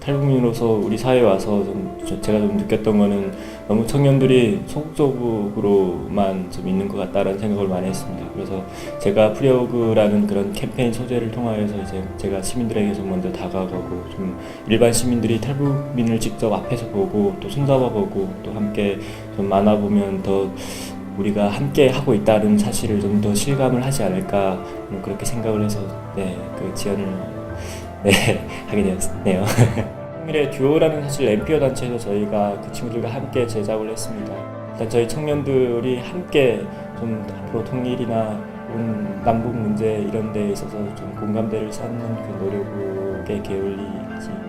탈북민으로서 우리 사회에 와서 좀 저- 제가 좀 느꼈던 거는 너무 청년들이 소극적으로만 좀 있는 것 같다라는 생각을 많이 했습니다. 그래서 제가 프리어그라는 그런 캠페인 소재를 통하여서 이제 제가 시민들에게 좀 먼저 다가가고 좀 일반 시민들이 탈북민을 직접 앞에서 보고 또 손잡아보고 또 함께 좀 만나보면 더 우리가 함께 하고 있다는 사실을 좀 더 실감을 하지 않을까 뭐 그렇게 생각을 해서 네그 지원을 네 하게 되었네요. 미래 듀오라는 사실 램피어 단체에서 저희가 그 친구들과 함께 제작을 했습니다. 일단 저희 청년들이 함께 좀 앞으로 통일이나 남북 문제 이런 데에 있어서 좀 공감대를 쌓는 그 노력에 않겠습니다.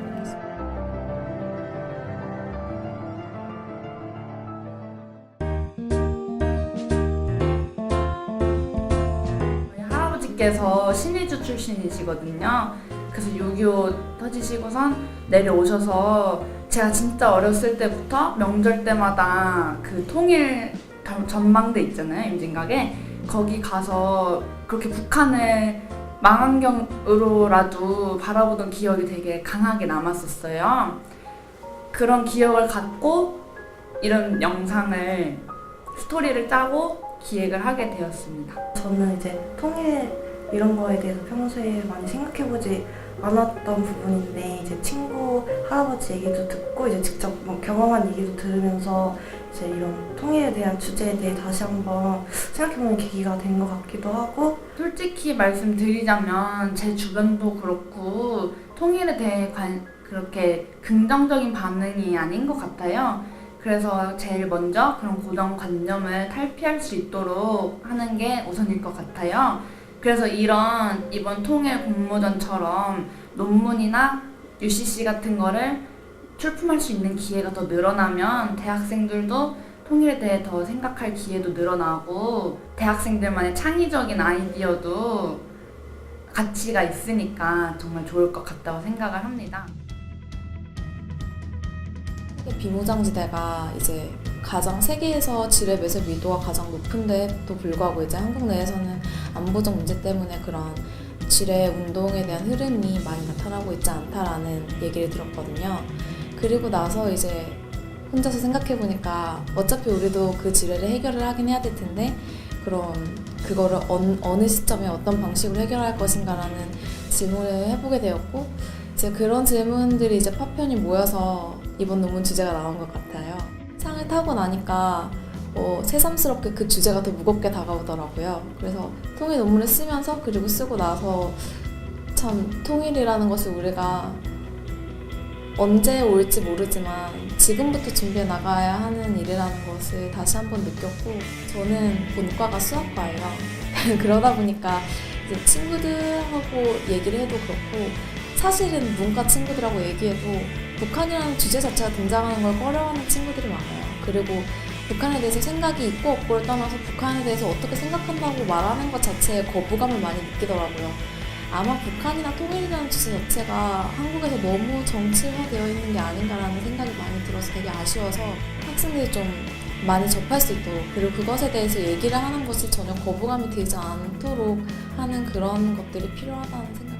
저희 할아버지께서 신의주 출신이시거든요. 그래서 6.25 터지시고선 내려오셔서 제가 진짜 어렸을 때부터 명절 때마다 그 통일 전- 전망대 있잖아요, 임진각에. 거기 가서 그렇게 북한을 망원경으로라도 바라보던 기억이 되게 강하게 남았었어요. 그런 기억을 갖고 이런 영상을 스토리를 짜고 기획을 하게 되었습니다. 저는 이제 통일 이런 거에 대해서 평소에 많이 생각해보지 않았던 부분인데 이제 친구 할아버지 얘기도 듣고 이제 직접 뭐 경험한 얘기도 들으면서 이제 이런 통일에 대한 주제에 대해 다시 한번 생각해보는 계기가 된 것 같기도 하고 솔직히 말씀드리자면 제 주변도 그렇고 통일에 대해 관, 그렇게 긍정적인 반응이 아닌 것 같아요. 그래서 제일 먼저 그런 고정관념을 탈피할 수 있도록 하는 게 우선일 것 같아요. 그래서 이런 이번 통일 공모전처럼 논문이나 UCC 같은 거를 출품할 수 있는 기회가 더 늘어나면 대학생들도 통일에 대해 더 생각할 기회도 늘어나고 대학생들만의 창의적인 아이디어도 가치가 있으니까 정말 좋을 것 같다고 생각을 합니다. 비무장지대가 이제 가장 세계에서 지뢰 매설 밀도가 가장 높은데도 불구하고 이제 한국 내에서는 안보적 문제 때문에 그런 지뢰 운동에 대한 흐름이 많이 나타나고 있지 않다라는 얘기를 들었거든요. 그리고 나서 이제 혼자서 생각해 보니까 어차피 우리도 그 지뢰를 해결을 하긴 해야 될 텐데 그럼 그거를 어느, 어느 시점에 어떤 방식으로 해결할 것인가라는 질문을 해보게 되었고 이제 그런 질문들이 이제 파편이 모여서 이번 논문 주제가 나온 것 같아요. 상을 타고 나니까 어, 새삼스럽게 그 주제가 더 무겁게 다가오더라고요. 그래서 통일 논문을 쓰면서 그리고 쓰고 나서 참 통일이라는 것을 우리가 언제 올지 모르지만 지금부터 준비해 나가야 하는 일이라는 것을 다시 한번 느꼈고 저는 본과가 수학과예요. 그러다 보니까 이제 친구들하고 얘기를 해도 그렇고 사실은 문과 친구들하고 얘기해도 북한이라는 주제 자체가 등장하는 걸 꺼려하는 친구들이 많아요. 그리고 북한에 대해서 생각이 있고 없고를 떠나서 북한에 대해서 어떻게 생각한다고 말하는 것 자체에 거부감을 많이 느끼더라고요. 아마 북한이나 통일이라는 주제 자체가 한국에서 너무 정치화되어 있는 게 아닌가라는 생각이 많이 들어서 되게 아쉬워서 학생들이 좀 많이 접할 수 있도록 그리고 그것에 대해서 얘기를 하는 것이 전혀 거부감이 들지 않도록 하는 그런 것들이 필요하다는 생각이